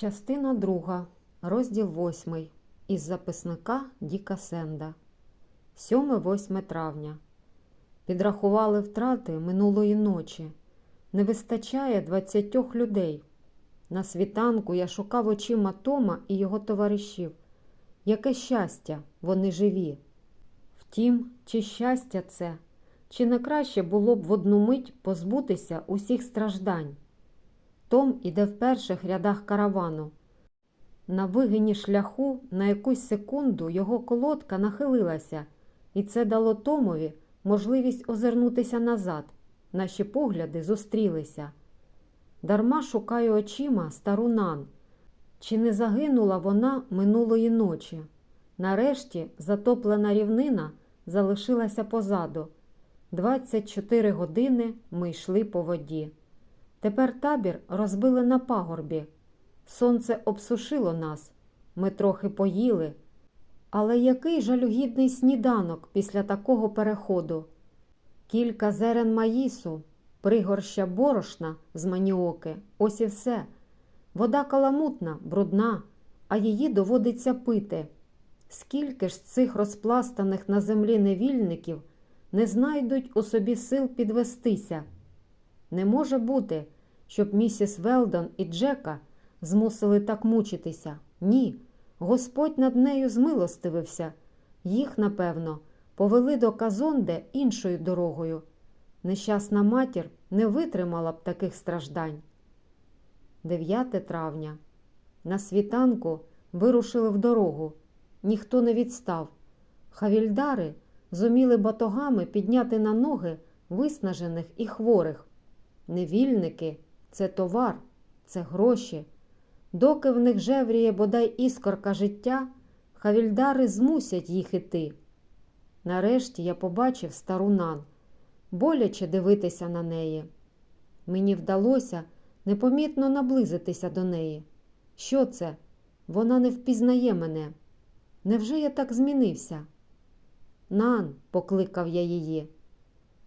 Частина друга, розділ восьмий. Із записника Діка Сенда. 7-8 травня. Підрахували втрати минулої ночі. Не вистачає 20 людей. На світанку я шукав очима Тома і його товаришів. Яке щастя, вони живі. Втім, чи щастя це, чи не краще було б в одну мить позбутися усіх страждань. Том іде в перших рядах каравану. На вигині шляху на якусь секунду його колодка нахилилася, і це дало Томові можливість озирнутися назад. Наші погляди зустрілися. Дарма шукаю очима стару Нан. Чи не загинула вона минулої ночі? Нарешті затоплена рівнина залишилася позаду. 24 години ми йшли по воді. Тепер табір розбили на пагорбі. Сонце обсушило нас, ми трохи поїли. Але який жалюгідний сніданок після такого переходу? Кілька зерен маїсу, пригорща борошна з маніоки, ось і все. Вода каламутна, брудна, а її доводиться пити. Скільки ж цих розпластаних на землі невільників не знайдуть у собі сил підвестися? Не може бути, щоб місіс Велдон і Джека змусили так мучитися. Ні, Господь над нею змилостивився. Їх, напевно, повели до Казонде іншою дорогою. Нещасна матір не витримала б таких страждань. 9 травня. На світанку вирушили в дорогу. Ніхто не відстав. Хавільдари зуміли батогами підняти на ноги виснажених і хворих. Невільники це товар, це гроші. Доки в них жевріє бодай іскорка життя, хавільдари змусять їх іти. Нарешті я побачив стару нан, боляче дивитися на неї. Мені вдалося непомітно наблизитися до неї. Що це? Вона не впізнає мене. Невже я так змінився? Нан, покликав я її.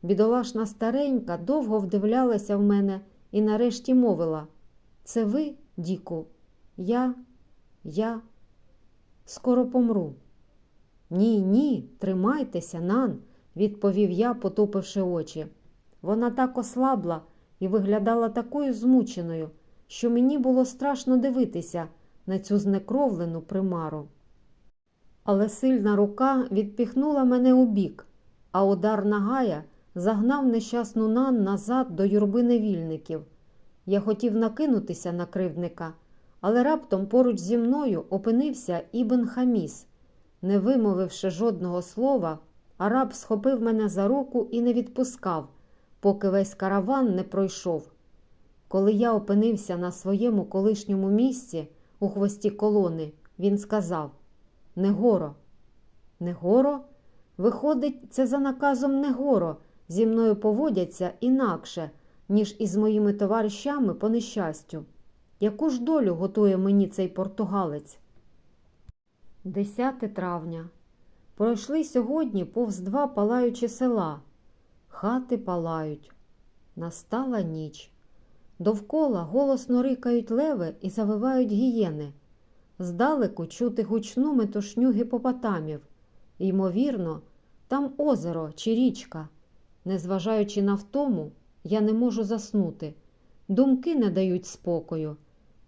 Бідолашна старенька довго вдивлялася в мене і нарешті мовила Це ви, Діку? Я, я скоро помру. Ні, ні, тримайтеся, Нан, відповів я, потупивши очі. Вона так ослабла і виглядала такою змученою, що мені було страшно дивитися на цю знекровлену примару. Але сильна рука відпіхнула мене у бік, а удар нагая загнав нещасну нан назад до юрби невільників. Я хотів накинутися на кривдника, але раптом поруч зі мною опинився Ібн Хаміс. Не вимовивши жодного слова, араб схопив мене за руку і не відпускав, поки весь караван не пройшов. Коли я опинився на своєму колишньому місці у хвості колони, він сказав Негоро. Негоро? Виходить, це за наказом Негоро зі мною поводяться інакше, ніж із моїми товаришами по нещастю. Яку ж долю готує мені цей португалець? 10 травня. Пройшли сьогодні повз два палаючі села. Хати палають. Настала ніч. Довкола голосно рикають леви і завивають гієни. Здалеку чути гучну метушню гіпопотамів. Ймовірно, там озеро чи річка. Незважаючи на втому, я не можу заснути. Думки не дають спокою.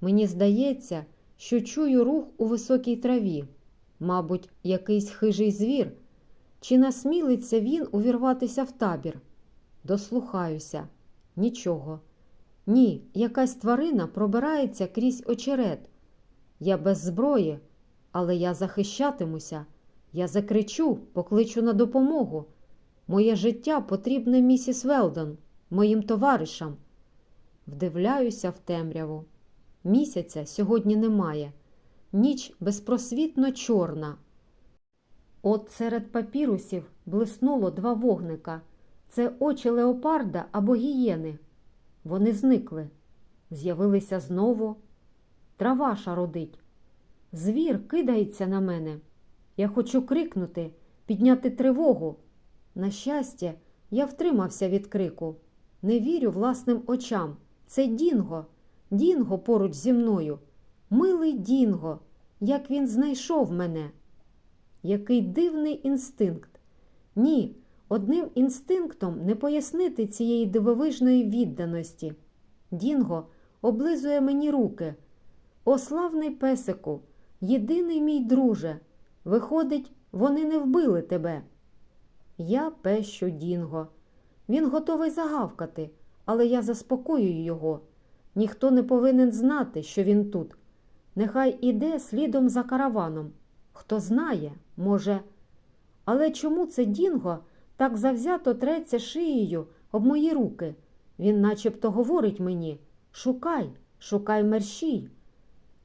Мені здається, що чую рух у високій траві. Мабуть, якийсь хижий звір. Чи насмілиться він увірватися в табір? Дослухаюся. Нічого. Ні, якась тварина пробирається крізь очерет. Я без зброї, але я захищатимуся. Я закричу, покличу на допомогу. Моє життя потрібне місіс Велдон, моїм товаришам. Вдивляюся в темряву. Місяця сьогодні немає. Ніч безпросвітно чорна. От серед папірусів блиснуло два вогника. Це очі леопарда або гієни. Вони зникли. З'явилися знову. Трава шародить. Звір кидається на мене. Я хочу крикнути, підняти тривогу. На щастя, я втримався від крику. Не вірю власним очам. Це Дінго, Дінго поруч зі мною. Милий Дінго, як він знайшов мене. Який дивний інстинкт. Ні, одним інстинктом не пояснити цієї дивовижної відданості. Дінго облизує мені руки. О, славний песику, єдиний мій друже. Виходить, вони не вбили тебе. Я пещу Дінго. Він готовий загавкати, але я заспокоюю його. Ніхто не повинен знати, що він тут. Нехай іде слідом за караваном. Хто знає, може. Але чому це Дінго так завзято треться шиєю об мої руки? Він начебто говорить мені Шукай, шукай мерщій.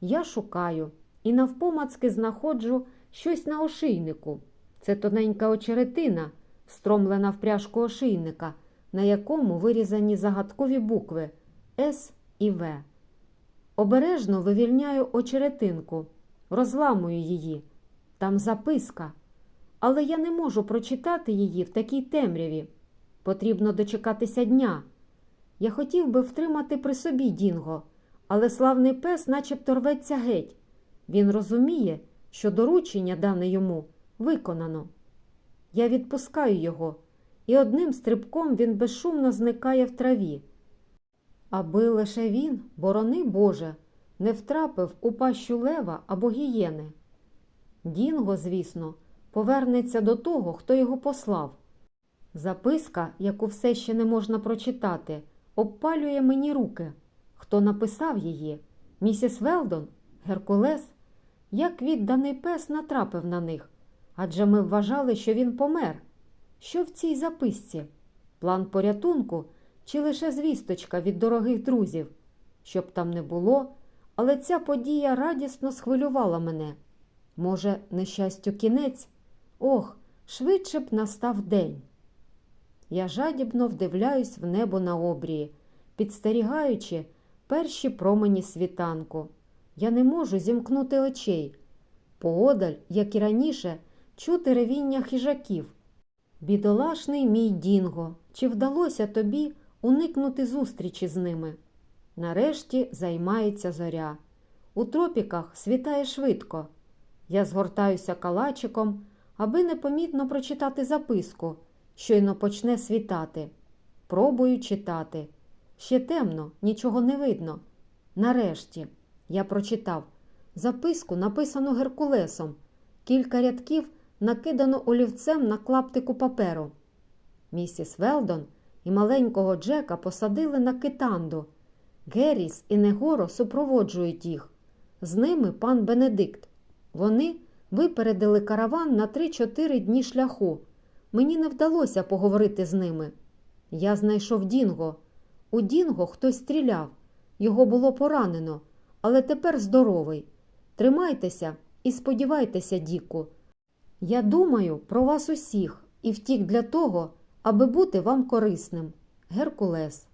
Я шукаю і навпомацки знаходжу щось на ошийнику. Це тоненька очеретина, встромлена в пряжку ошийника, на якому вирізані загадкові букви С і В. Обережно вивільняю очеретинку, розламую її. Там записка. Але я не можу прочитати її в такій темряві. Потрібно дочекатися дня. Я хотів би втримати при собі Дінго, але славний пес начебто рветься геть. Він розуміє, що доручення, дане йому, виконано. Я відпускаю його, і одним стрибком він безшумно зникає в траві. Аби лише він, борони Боже, не втрапив у пащу лева або гієни. Дінго, звісно, повернеться до того, хто його послав. Записка, яку все ще не можна прочитати, обпалює мені руки. Хто написав її? Місіс Велдон? Геркулес? Як відданий пес натрапив на них? Адже ми вважали, що він помер. Що в цій записці? План порятунку чи лише звісточка від дорогих друзів? Щоб там не було, але ця подія радісно схвилювала мене. Може, нещастю кінець? Ох, швидше б настав день. Я жадібно вдивляюсь в небо на обрії, підстерігаючи перші промені світанку. Я не можу зімкнути очей. Поодаль, як і раніше, чути ревіння хижаків. Бідолашний мій Дінго, чи вдалося тобі уникнути зустрічі з ними? Нарешті займається зоря. У тропіках світає швидко. Я згортаюся калачиком, аби непомітно прочитати записку, щойно почне світати. Пробую читати. Ще темно, нічого не видно. Нарешті я прочитав записку, написану Геркулесом, кілька рядків накидано олівцем на клаптику паперу. Місіс Велдон і маленького Джека посадили на китанду. Герріс і Негоро супроводжують їх. З ними пан Бенедикт. Вони випередили караван на 3-4 дні шляху. Мені не вдалося поговорити з ними. Я знайшов Дінго. У Дінго хтось стріляв. Його було поранено, але тепер здоровий. Тримайтеся і сподівайтеся, Діку. Я думаю про вас усіх і втік для того, аби бути вам корисним. Геркулес.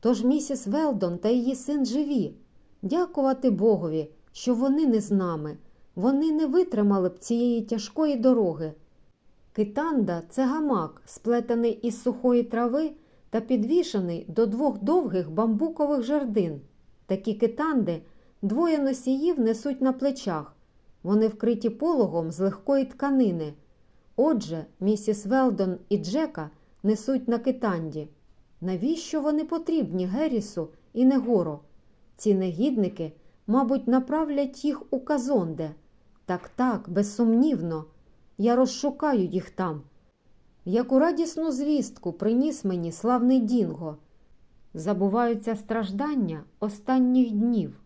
Тож місіс Велдон та її син живі. Дякувати Богові, що вони не з нами. Вони не витримали б цієї тяжкої дороги. Китанда це гамак, сплетений із сухої трави та підвішений до двох довгих бамбукових жердин. Такі китанди двоє носіїв несуть на плечах. Вони вкриті пологом з легкої тканини. Отже, місіс Велдон і Джека несуть на китанді. Навіщо вони потрібні Геррісу і Негоро? Ці негідники, мабуть, направлять їх у Казонде. Так, так, безсумнівно. Я розшукаю їх там. Яку радісну звістку приніс мені славний Дінго. Забуваються страждання останніх днів.